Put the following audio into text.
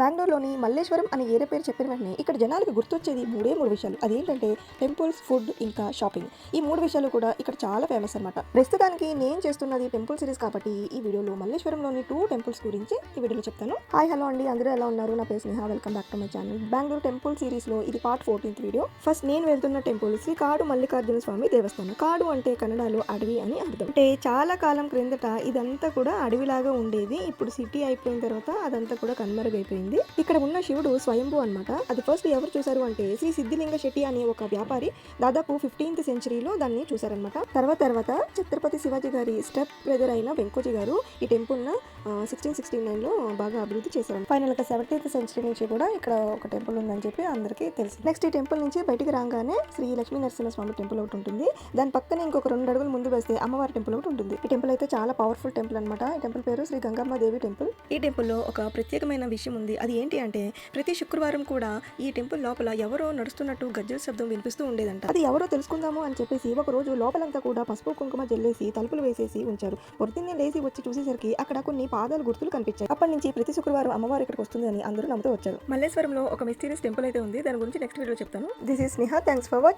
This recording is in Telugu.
బెంగళూరులోని మల్లేశ్వరం అనే ఏరియా పేరు చెప్పిన వెంటనే ఇక్కడ జనాలకు గుర్తొచ్చేది మూడే మూడు విషయాలు. అదేంటంటే టెంపుల్స్ ఫుడ్ ఇంకా షాపింగ్ ఈ మూడు విషయాలు కూడా ఇక్కడ చాలా ఫేమస్ అనమాట ప్రస్తుతానికి నేను చేస్తున్నది టెంపుల్ సిరీస్ కాబట్టి ఈ వీడియోలో మల్లేశ్వరంలోని టూ టెంపుల్స్ గురించి ఈ వీడియోలో చెప్తాను. హాయ్ హలో అండి. అందరూ ఎలా ఉన్నారు? నా పేరు Sneha. Welcome back to my channel Bengaluru temple సిరీస్లో ఇది పార్ట్ ఫోర్టీన్త్ వీడియో ఫస్ట్ నేను వెళ్తున్న టెంపుల్ శ్రీ కాడు మల్లికార్జున స్వామి దేవస్థానం. కాడు అంటే కన్నడలో అడవి అని అర్థం. అంటే చాలా కాలం క్రిందట ఇదంతా కూడా అడవిలాగా ఉండేది. ఇప్పుడు సిటీ అయిపోయిన తర్వాత అదంతా కూడా కనుమరుగైపోయింది. ఇక్కడ ఉన్న శివుడు స్వయంభూ అన్నమాట. అది ఫస్ట్ ఎవరు చూసారు అంటే శ్రీ సిద్ధిలింగ శెట్టి అనే ఒక వ్యాపారి దాదాపు ఫిఫ్టీన్త్ సెంచరీలో దాన్ని చూశారనమాట తర్వాత తర్వాత ఛత్రపతి శివాజీ గారి స్టెప్ బ్రదర్ అయిన వెంకోజీ గారు ఈ టెంపుల్ను సిక్స్టీన్ సిక్స్టీ నైన్లో బాగా అభివృద్ధి చేశారు ఫైనల్గా సెవెంటీన్త్ సెంచరీ నుంచి కూడా ఇక్కడ ఒక టెంపుల్ ఉందని చెప్పి అందరికీ తెలుసు. నెక్స్ట్ ఈ టెంపుల్ నుంచి బయటికి రాగానే శ్రీ లక్ష్మీ నరసింహ స్వామి టెంపుల్ ఒకటి ఉంటుంది. దాని పక్కనే ఇంకొక రెండు అడుగులు ముందు వేస్తే అమ్మవారి టెంపుల్ ఒకటి ఉంటుంది. ఈ టెంపుల్ అయితే చాలా పవర్ఫుల్ టెంపుల్ అనమాట ఈ టెంపుల్ పేరు శ్రీ గంగమ్మ దేవి టెంపుల్ ఈ టెంపుల్లో ఒక ప్రత్యేకమైన విషయం ఉంది. అది ఏంటి అంటే ప్రతి శుక్రవారం కూడా ఈ టెంపుల్ లోపల ఎవరో నడుస్తున్నట్టు గజ్జల శబ్దం వినిపిస్తూ ఉండేదంట. అది ఎవరో తెలుసుకుందాము అని చెప్పేసి ఒక రోజు లోపలంతా కూడా పసుపు కుంకుమ జల్లేసి తలుపులు వేసేసి ఉంచారు. పొద్దున్నే లేచి వచ్చి చూసేసరికి అక్కడ కొన్ని పాదాలు గుర్తులు కనిపించాయి. అప్పటి నుంచి ప్రతి శుక్రవారం అమ్మవారు ఇక్కడికి వస్తుంది అని అందరూ నమ్ముతూ వచ్చారు. మల్లేశ్వరంలో ఒక మిస్టీరియస్ టెంపుల్ అయితే ఉంది. దాని గురించి నెక్స్ట్ వీడియో చెప్తాను. This is Sneha thanks for watch